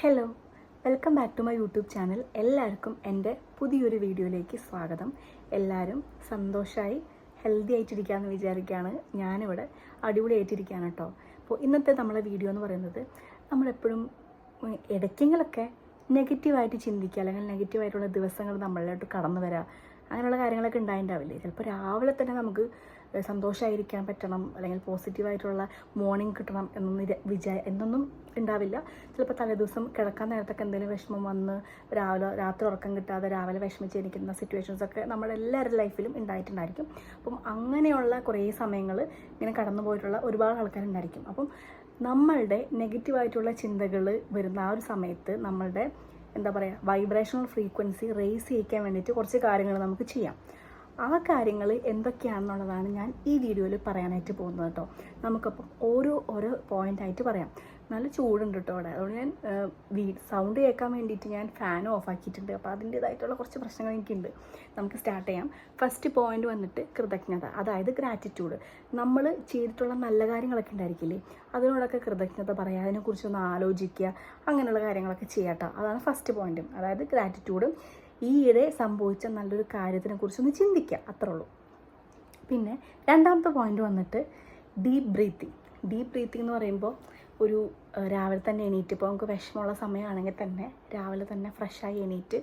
Hello welcome back to my YouTube channel എല്ലാവർക്കും എന്റെ പുതിയൊരു വീഡിയോയിലേക്ക് സ്വാഗതം. എല്ലാവരും സന്തോഷമായി ഹെൽത്തി ആയിട്ടിരിക്കാമെന്ന് വിചാരിക്കുകയാണ്. ഞാനിവിടെ അടിപൊളിയായിട്ടിരിക്കുകയാണ് കേട്ടോ. അപ്പോൾ ഇന്നത്തെ നമ്മളെ വീഡിയോ എന്ന് പറയുന്നത് നമ്മളെപ്പോഴും ഇടയ്ക്കെങ്കിലൊക്കെ നെഗറ്റീവായിട്ട് ചിന്തിക്കുക അല്ലെങ്കിൽ നെഗറ്റീവായിട്ടുള്ള ദിവസങ്ങൾ നമ്മളിലോട്ട് കടന്നു വരിക അങ്ങനെയുള്ള കാര്യങ്ങളൊക്കെ ഉണ്ടായിട്ടുണ്ടാവില്ലേ ചിലപ്പോൾ രാവിലെ തന്നെ നമുക്ക് സന്തോഷമായിരിക്കാൻ പറ്റണം അല്ലെങ്കിൽ പോസിറ്റീവായിട്ടുള്ള മോർണിംഗ് കിട്ടണം എന്നൊന്നും വിചാ എന്നൊന്നും ഉണ്ടാവില്ല. ചിലപ്പോൾ തലേദിവസം കിടക്കാൻ നേരത്തൊക്കെ എന്തെങ്കിലും വിഷമം വന്ന് രാവിലെ രാത്രി ഉറക്കം കിട്ടാതെ രാവിലെ വിഷമിച്ചിരിക്കുന്ന സിറ്റുവേഷൻസ് ഒക്കെ നമ്മുടെ എല്ലാവരുടെ ലൈഫിലും ഉണ്ടായിട്ടുണ്ടായിരിക്കും. അപ്പം അങ്ങനെയുള്ള കുറേ സമയങ്ങൾ ഇങ്ങനെ കടന്നു പോയിട്ടുള്ള ഒരുപാട് ആൾക്കാരുണ്ടായിരിക്കും. അപ്പം നമ്മളുടെ നെഗറ്റീവായിട്ടുള്ള ചിന്തകൾ വരുന്ന ആ ഒരു സമയത്ത് നമ്മളുടെ എന്താ പറയുക വൈബ്രേഷണൽ ഫ്രീക്വൻസി റേസ് ചെയ്യിക്കാൻ വേണ്ടിയിട്ട് കുറച്ച് കാര്യങ്ങൾ നമുക്ക് ചെയ്യാം. ആ കാര്യങ്ങൾ എന്തൊക്കെയാണെന്നുള്ളതാണ് ഞാൻ ഈ വീഡിയോയിൽ പറയാനായിട്ട് പോകുന്നത് കേട്ടോ. നമുക്കപ്പം ഓരോ ഓരോ പോയിന്റായിട്ട് പറയാം. നല്ല ചൂടുണ്ട് കേട്ടോ അവിടെ. അതുകൊണ്ട് ഞാൻ വീ സൗണ്ട് കേൾക്കാൻ വേണ്ടിയിട്ട് ഞാൻ ഫാൻ ഓഫ് ആക്കിയിട്ടുണ്ട്. അപ്പോൾ അതിന്റേതായിട്ടുള്ള കുറച്ച് പ്രശ്നങ്ങൾ എനിക്കുണ്ട്. നമുക്ക് സ്റ്റാർട്ട് ചെയ്യാം. ഫസ്റ്റ് പോയിന്റ് വന്നിട്ട് കൃതജ്ഞത അതായത് ഗ്രാറ്റിറ്റ്യൂഡ് നമ്മൾ ചെയ്തിട്ടുള്ള നല്ല കാര്യങ്ങളൊക്കെ ഉണ്ടായിരിക്കില്ലേ? അതിനോടൊക്കെ കൃതജ്ഞത പറയുക അതിനെക്കുറിച്ചൊന്ന് ആലോചിക്കുക അങ്ങനെയുള്ള കാര്യങ്ങളൊക്കെ ചെയ്യാട്ടോ അതാണ് ഫസ്റ്റ് പോയിന്റ് അതായത് ഗ്രാറ്റിറ്റ്യൂഡ് ഈയിടെ സംഭവിച്ച നല്ലൊരു കാര്യത്തിനെ കുറിച്ചൊന്ന് ചിന്തിക്കുക അത്രേ ഉള്ളൂ പിന്നെ രണ്ടാമത്തെ പോയിന്റ് വന്നിട്ട് ഡീപ്പ് ബ്രീത്തിങ് ഡീപ്പ് ബ്രീത്തിങ് എന്ന് പറയുമ്പോൾ ഒരു രാവിലെ തന്നെ എണീറ്റ് ഇപ്പോൾ നമുക്ക് വിഷമമുള്ള സമയമാണെങ്കിൽ തന്നെ രാവിലെ തന്നെ ഫ്രഷായി എണീറ്റ്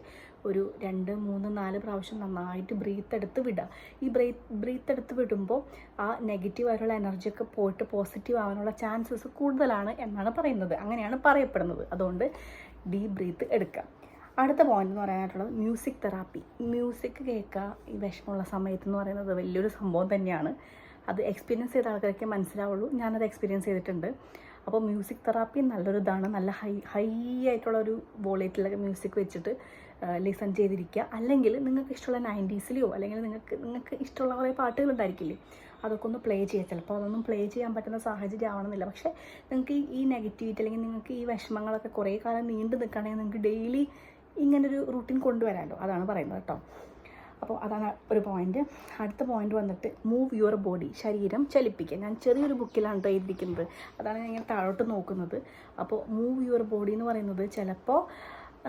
ഒരു രണ്ട് മൂന്ന് നാല് പ്രാവശ്യം നന്നായിട്ട് ബ്രീത്ത് എടുത്ത് വിടുക. ഈ ബ്രീത്ത് ബ്രീത്ത് എടുത്ത് വിടുമ്പോൾ ആ നെഗറ്റീവ് ആയിട്ടുള്ള എനർജിയൊക്കെ പോയിട്ട് പോസിറ്റീവ് ആവാനുള്ള ചാൻസസ് കൂടുതലാണ് എന്നാണ് പറയുന്നത്. അങ്ങനെയാണ് പറയപ്പെടുന്നത്. അതുകൊണ്ട് ഡീപ് ബ്രീത്ത് എടുക്കുക. അടുത്ത പോയിന്റ് എന്ന് പറയാനായിട്ടുള്ളത് മ്യൂസിക് തെറാപ്പി മ്യൂസിക് കേൾക്കുക ഈ വിഷമമുള്ള സമയത്ത് എന്ന് പറയുന്നത് വലിയൊരു സംഭവം തന്നെയാണ്. അത് എക്സ്പീരിയൻസ് ചെയ്ത ആൾക്കാർക്ക് മനസ്സിലാവുള്ളൂ. ഞാനത് എക്സ്പീരിയൻസ് ചെയ്തിട്ടുണ്ട്. അപ്പോൾ മ്യൂസിക് തെറാപ്പി നല്ലൊരു ഇതാണ്. നല്ല ഹൈ ഹൈ ആയിട്ടുള്ള ഒരു വോളേറ്റിലൊക്കെ മ്യൂസിക് വെച്ചിട്ട് ലിസൺ ചെയ്തിരിക്കുക. അല്ലെങ്കിൽ നിങ്ങൾക്ക് ഇഷ്ടമുള്ള നയന്റീസിലെയോ അല്ലെങ്കിൽ നിങ്ങൾക്ക് നിങ്ങൾക്ക് ഇഷ്ടമുള്ള കുറേ പാട്ടുകളുണ്ടായിരിക്കില്ലേ അതൊക്കെ ഒന്ന് പ്ലേ ചെയ്യുക. ചിലപ്പോൾ അതൊന്നും പ്ലേ ചെയ്യാൻ പറ്റുന്ന സാഹചര്യം ആവണമെന്നില്ല. പക്ഷേ നിങ്ങൾക്ക് ഈ- നെഗറ്റിവിറ്റി അല്ലെങ്കിൽ നിങ്ങൾക്ക് ഈ വിഷമങ്ങളൊക്കെ കുറേ കാലം നീണ്ടു നിൽക്കുകയാണെങ്കിൽ നിങ്ങൾക്ക് ഡെയിലി ഇങ്ങനൊരു റൂട്ടീൻ കൊണ്ടുവരാമല്ലോ അതാണ് പറയുന്നത് കേട്ടോ. അപ്പോൾ അതാണ് ഒരു പോയിന്റ് അടുത്ത പോയിന്റ് വന്നിട്ട് മൂവ് യുവർ ബോഡി ശരീരം ചലിപ്പിക്കുക. ഞാൻ ചെറിയൊരു ബുക്കിലാണ് ട്ടോ എഴുതിയിരിക്കുന്നത്. അതാണ് ഞാൻ ഇങ്ങനെ താഴോട്ട് നോക്കുന്നത്. അപ്പോൾ മൂവ് യുവർ ബോഡി എന്ന് പറയുന്നത് ചിലപ്പോൾ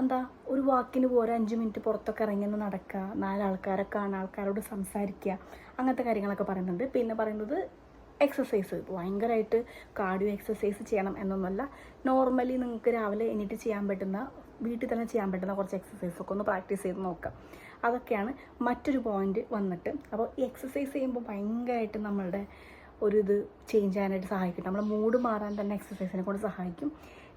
എന്താ ഒരു വാക്കിന് പോരാ അഞ്ച് മിനിറ്റ് പുറത്തൊക്കെ ഇറങ്ങി ഒന്ന് നടക്കുക നാലാൾക്കാരെ കാണുക ആൾക്കാരോട് സംസാരിക്കുക അങ്ങനത്തെ കാര്യങ്ങളൊക്കെ പറയുന്നുണ്ട്. പിന്നെ പറയുന്നത് എക്സസൈസ് ഭയങ്കരമായിട്ട് കാർഡിയോ എക്സസൈസ് ചെയ്യണം എന്നൊന്നുമല്ല. നോർമലി നിങ്ങൾക്ക് രാവിലെ എണീറ്റ് ചെയ്യാൻ പറ്റുന്ന വീട്ടിൽ തന്നെ ചെയ്യാൻ പറ്റുന്ന കുറച്ച് എക്സസൈസൊക്കെ ഒന്ന് പ്രാക്ടീസ് ചെയ്ത് നോക്കാം. അതൊക്കെയാണ് മറ്റൊരു പോയിന്റ് വന്നിട്ട്. അപ്പോൾ ഈ എക്സസൈസ് ചെയ്യുമ്പോൾ ഭയങ്കരമായിട്ട് നമ്മളുടെ ഒരു ഇത് ചേഞ്ച് ചെയ്യാനായിട്ട് സഹായിക്കും. നമ്മുടെ മൂഡ് മാറാൻ തന്നെ എക്സസൈസിനെ കൊണ്ട് സഹായിക്കും.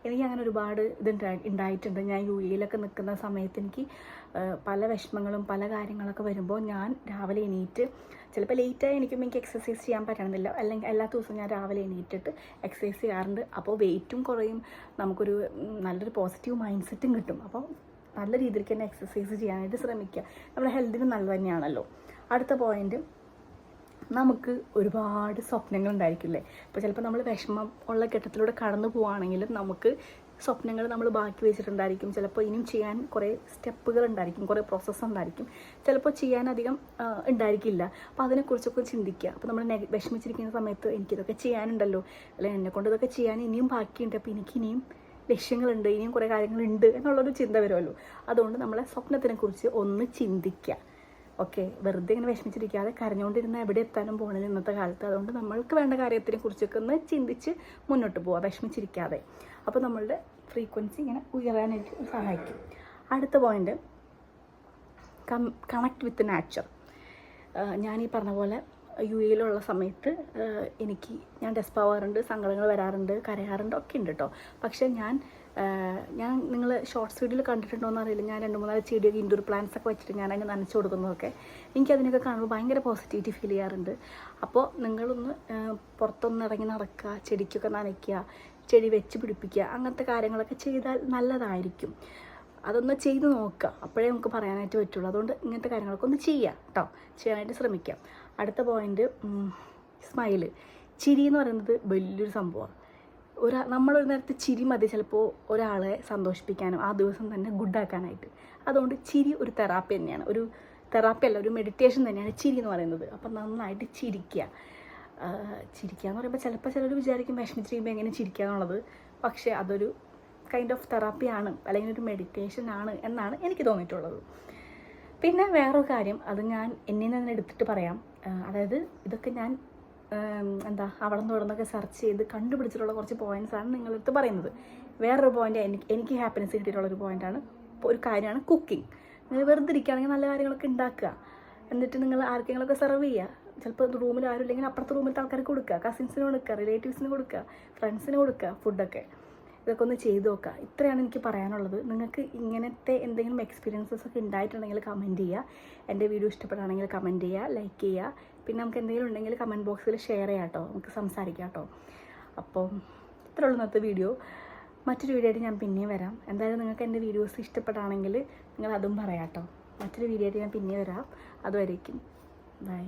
എനിക്ക് അങ്ങനെ ഒരുപാട് ഇത് ഉണ്ടായി- ഉണ്ടായിട്ടുണ്ട്. ഞാൻ യു എയിലൊക്കെ നിൽക്കുന്ന സമയത്ത് എനിക്ക് പല വിഷമങ്ങളും പല കാര്യങ്ങളൊക്കെ വരുമ്പോൾ ഞാൻ രാവിലെ എണീറ്റ് ചിലപ്പോൾ ലേറ്റായി എനിക്കും എനിക്ക് എക്സസൈസ് ചെയ്യാൻ പറ്റണമെന്നില്ല അല്ലെങ്കിൽ എല്ലാ ദിവസവും ഞാൻ രാവിലെ എണീറ്റിട്ട് എക്സസൈസ് ചെയ്യാറുണ്ട്. അപ്പോൾ വെയിറ്റും കുറയും. നമുക്കൊരു നല്ലൊരു പോസിറ്റീവ് മൈൻഡ് സെറ്റും കിട്ടും. അപ്പോൾ നല്ല രീതിക്ക് തന്നെ എക്സസൈസ് ചെയ്യാനായിട്ട് ശ്രമിക്കുക. നമ്മുടെ ഹെൽത്തിന് നല്ലത് തന്നെയാണല്ലോ. അടുത്ത പോയിന്റ് നമുക്ക് ഒരുപാട് സ്വപ്നങ്ങൾ ഉണ്ടായിരിക്കില്ലേ അപ്പോൾ ചിലപ്പോൾ നമ്മൾ വിഷമം ഉള്ള ഘട്ടത്തിലൂടെ കടന്നു പോവുകയാണെങ്കിലും നമുക്ക് സ്വപ്നങ്ങൾ നമ്മൾ ബാക്കി വെച്ചിട്ടുണ്ടായിരിക്കും. ചിലപ്പോൾ ഇനിയും ചെയ്യാൻ കുറേ സ്റ്റെപ്പുകൾ ഉണ്ടായിരിക്കും കുറേ പ്രോസസ്സ് ഉണ്ടായിരിക്കും. ചിലപ്പോൾ ചെയ്യാൻ അധികം ഉണ്ടായിരിക്കില്ല. അപ്പോൾ അതിനെക്കുറിച്ചൊക്കെ ചിന്തിക്കുക അപ്പോൾ നമ്മൾ വിഷമിച്ചിരിക്കുന്ന സമയത്ത് എനിക്കിതൊക്കെ ചെയ്യാനുണ്ടല്ലോ. അല്ലെങ്കിൽ എന്നെ കൊണ്ട് ഇതൊക്കെ ചെയ്യാൻ ഇനിയും ബാക്കിയുണ്ട്. അപ്പോൾ എനിക്ക് ഇനിയും ലക്ഷ്യങ്ങളുണ്ട് ഇനിയും കുറേ കാര്യങ്ങളുണ്ട് എന്നുള്ളൊരു ചിന്ത വരുമല്ലോ അതുകൊണ്ട് നമ്മളെ സ്വപ്നത്തിനെക്കുറിച്ച് ഒന്ന് ചിന്തിക്കുക ഓക്കെ വെറുതെ ഇങ്ങനെ വിഷമിച്ചിരിക്കാതെ കരഞ്ഞുകൊണ്ടിരുന്ന എവിടെ എത്താനും പോകണില്ല ഇന്നത്തെ കാലത്ത്. അതുകൊണ്ട് നമ്മൾക്ക് വേണ്ട കാര്യത്തിനെ കുറിച്ചൊക്കെ ഒന്ന് ചിന്തിച്ച് മുന്നോട്ട് പോവുക വിഷമിച്ചിരിക്കാതെ. അപ്പോൾ നമ്മളുടെ ഫ്രീക്വൻസി ഇങ്ങനെ ഉയരാനായിട്ട് സഹായിക്കും. അടുത്ത പോയിന്റ് കണക്ട് വിത്ത് നാച്ചർ ഞാൻ ഈ പറഞ്ഞ പോലെ യു എയിലുള്ള സമയത്ത് എനിക്ക് ഞാൻ ഡെസ്പ് ആവാറുണ്ട് സങ്കടങ്ങൾ വരാറുണ്ട് കരയാറുണ്ട് ഒക്കെ ഉണ്ട് കേട്ടോ പക്ഷേ ഞാൻ ഞാൻ നിങ്ങൾ ഷോർട്സ് വീഡിയോയിൽ കണ്ടിട്ടുണ്ടോ എന്ന് അറിയില്ല. ഞാൻ രണ്ട് മൂന്നാൽ ചെടിയൊക്കെ ഇൻഡോർ പ്ലാന്റ്സ് ഒക്കെ വെച്ചിട്ട് ഞാൻ അതിന് നനച്ചു കൊടുക്കുന്നതൊക്കെ എനിക്ക് അതിനൊക്കെ കാണുമ്പോൾ ഭയങ്കര പോസിറ്റിവിറ്റി ഫീൽ ചെയ്യാറുണ്ട്. അപ്പോൾ നിങ്ങളൊന്ന് പുറത്തൊന്ന് ഇറങ്ങി നടക്കുക ചെടിക്കൊക്കെ നനയ്ക്കുക ചെടി വെച്ച് പിടിപ്പിക്കുക അങ്ങനത്തെ കാര്യങ്ങളൊക്കെ ചെയ്താൽ നല്ലതായിരിക്കും. അതൊന്ന് ചെയ്ത് നോക്കുക. അപ്പോഴേ നമുക്ക് പറയാനായിട്ട് പറ്റുള്ളൂ. അതുകൊണ്ട് ഇങ്ങനത്തെ കാര്യങ്ങളൊക്കെ ഒന്ന് ചെയ്യുക കേട്ടോ. ചെയ്യാനായിട്ട് ശ്രമിക്കാം. അടുത്ത പോയിന്റ് സ്മൈൽ ചിരി എന്ന് പറയുന്നത് വലിയൊരു സംഭവമാണ്. ഒരാ നമ്മളൊരു നേരത്തെ ചിരി മതി. ചിലപ്പോൾ ഒരാളെ സന്തോഷിപ്പിക്കാനും ആ ദിവസം തന്നെ ഗുഡാക്കാനായിട്ട് അതുകൊണ്ട് ചിരി ഒരു തെറാപ്പി തന്നെയാണ്. ഒരു തെറാപ്പി അല്ല ഒരു മെഡിറ്റേഷൻ തന്നെയാണ് ചിരി എന്ന് പറയുന്നത്. അപ്പം നന്നായിട്ട് ചിരിക്കുക. ചിരിക്കുക എന്ന് പറയുമ്പോൾ ചിലപ്പോൾ ചിലർ വിചാരിക്കും വിഷമിച്ചിരിക്കുമ്പോൾ എങ്ങനെ ചിരിക്കുക എന്നുള്ളത്. പക്ഷേ അതൊരു കൈൻഡ് ഓഫ് തെറാപ്പിയാണ് അല്ലെങ്കിൽ ഒരു മെഡിറ്റേഷൻ ആണ് എന്നാണ് എനിക്ക് തോന്നിയിട്ടുള്ളത്. പിന്നെ വേറൊരു കാര്യം അത് ഞാൻ എന്നെ തന്നെ എടുത്തിട്ട് പറയാം. അതായത് ഇതൊക്കെ ഞാൻ എന്താ അവിടെ നിന്ന് ഇവിടുന്നൊക്കെ സെർച്ച് ചെയ്ത് കണ്ടുപിടിച്ചിട്ടുള്ള കുറച്ച് പോയിന്റ്സ് ആണ് നിങ്ങളടുത്ത് പറയുന്നത്. വേറൊരു പോയിന്റ് എനിക്ക് എനിക്ക് ഹാപ്പിനെസ് കിട്ടിയിട്ടുള്ള ഒരു പോയിന്റാണ് ഒരു കാര്യമാണ് കുക്കിംഗ് നിങ്ങൾ വെറുതെ ഇരിക്കുകയാണെങ്കിൽ നല്ല കാര്യങ്ങളൊക്കെ ഉണ്ടാക്കുക. എന്നിട്ട് നിങ്ങൾ ആർക്കെങ്കിലുമൊക്കെ സെർവ് ചെയ്യുക. ചിലപ്പോൾ റൂമിൽ ആരും ഇല്ലെങ്കിൽ അപ്പുറത്തെ റൂമിലത്തെ ആൾക്കാർക്ക് കൊടുക്കുക. കസിൻസിന് കൊടുക്കുക റിലേറ്റീവ്സിന് കൊടുക്കുക ഫ്രണ്ട്സിന് കൊടുക്കുക ഫുഡൊക്കെ ഇതൊക്കെ ഒന്ന് ചെയ്ത് നോക്കുക. ഇത്രയാണ് എനിക്ക് പറയാനുള്ളത്. നിങ്ങൾക്ക് ഇങ്ങനത്തെ എന്തെങ്കിലും എക്സ്പീരിയൻസസ് ഒക്കെ ഉണ്ടായിട്ടുണ്ടെങ്കിൽ കമന്റ് ചെയ്യുക. എന്റെ വീഡിയോ ഇഷ്ടപ്പെടുകയാണെങ്കിൽ കമന്റ് ചെയ്യുക ലൈക്ക് ചെയ്യുക. പിന്നെ നമുക്ക് എന്തെങ്കിലും ഉണ്ടെങ്കിൽ കമന്റ് ബോക്സിൽ ഷെയർ ചെയ്യാം കേട്ടോ. നമുക്ക് സംസാരിക്കാം കേട്ടോ. അപ്പോൾ ഇത്ര ഉള്ളൂ ഇന്നത്തെ വീഡിയോ മറ്റൊരു വീഡിയോ ആയിട്ട് ഞാൻ പിന്നെയും വരാം. എന്തായാലും നിങ്ങൾക്ക് എന്റെ വീഡിയോസ് ഇഷ്ടപ്പെടുകയാണെങ്കിൽ നിങ്ങൾ അതും പറയാം കേട്ടോ. മറ്റൊരു വീഡിയോ ആയിട്ട് ഞാൻ പിന്നെ വരാം. അതുവരേക്കും. ബൈ